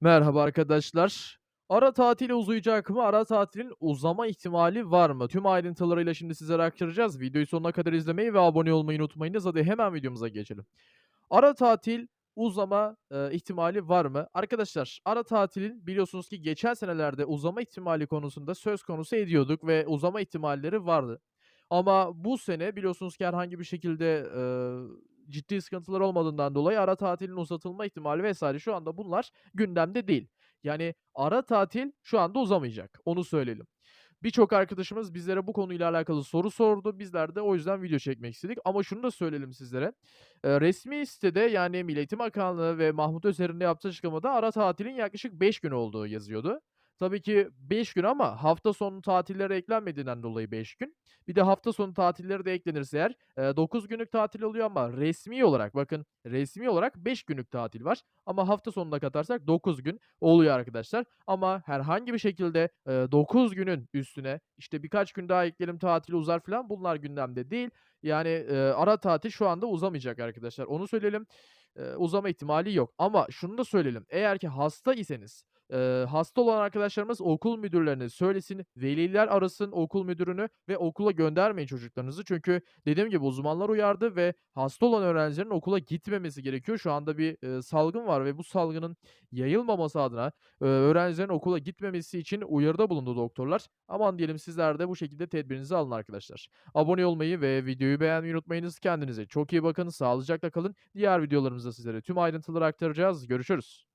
Merhaba arkadaşlar. Ara tatil uzayacak mı? Ara tatilin uzama ihtimali var mı? Tüm ayrıntılarıyla şimdi sizlere aktaracağız. Videoyu sonuna kadar izlemeyi ve abone olmayı unutmayınız. Hadi hemen videomuza geçelim. Ara tatil uzama, eee, ihtimali var mı? Arkadaşlar, ara tatilin biliyorsunuz ki geçen senelerde uzama ihtimali konusunda söz konusu ediyorduk ve uzama ihtimalleri vardı. Ama bu sene biliyorsunuz ki herhangi bir şekilde, eee, ciddi sıkıntılar olmadığından dolayı ara tatilin uzatılma ihtimali vs. şu anda bunlar gündemde değil. Yani ara tatil şu anda uzamayacak, onu söyleyelim. Birçok arkadaşımız bizlere bu konuyla alakalı soru sordu. Bizler de o yüzden video çekmek istedik ama şunu da söyleyelim sizlere. Eee, resmî sitede yani Milli Eğitim Bakanlığı ve Mahmut Özer'in yaptığı açıklamada ara tatilin yaklaşık 5 gün olduğu yazıyordu. Tabii ki 5 gün ama hafta sonu tatilleri eklenmediğinden dolayı 5 gün. Bir de hafta sonu tatilleri de eklenirse eğer, eee, 9 günlük tatil oluyor ama resmî olarak bakın, resmî olarak 5 günlük tatil var ama hafta sonunu da katarsak 9 gün oluyor arkadaşlar. Ama herhangi bir şekilde, eee, 9 günün üstüne, işte, birkaç gün daha ekleyelim tatil uzar filan bunlar gündemde değil. Yani, ara tatil şu anda uzamayacak arkadaşlar, onu söyleyelim. Uzama ihtimali yok ama şunu da söyleyelim. Eğer ki hasta iseniz, eee, hasta olan arkadaşlarımız okul müdürlerine söylesin, veliler arasın okul müdürünü ve okula göndermeyin çocuklarınızı. Çünkü dediğim gibi uzmanlar uyardı ve hasta olan öğrencilerin okula gitmemesi gerekiyor. Şu anda bir, eee, salgın var ve bu salgının yayılmaması adına, eee, öğrencilerin okula gitmemesi için uyarıda bulundu doktorlar. Aman diyelim sizler de bu şekilde tedbirinizi alın arkadaşlar. Abone olmayı ve videoyu beğenmeyi unutmayınız. Kendinize çok iyi bakın, sağlıcakla kalın. Diğer videolarımızda sizlere tüm ayrıntıları aktaracağız. Görüşürüz.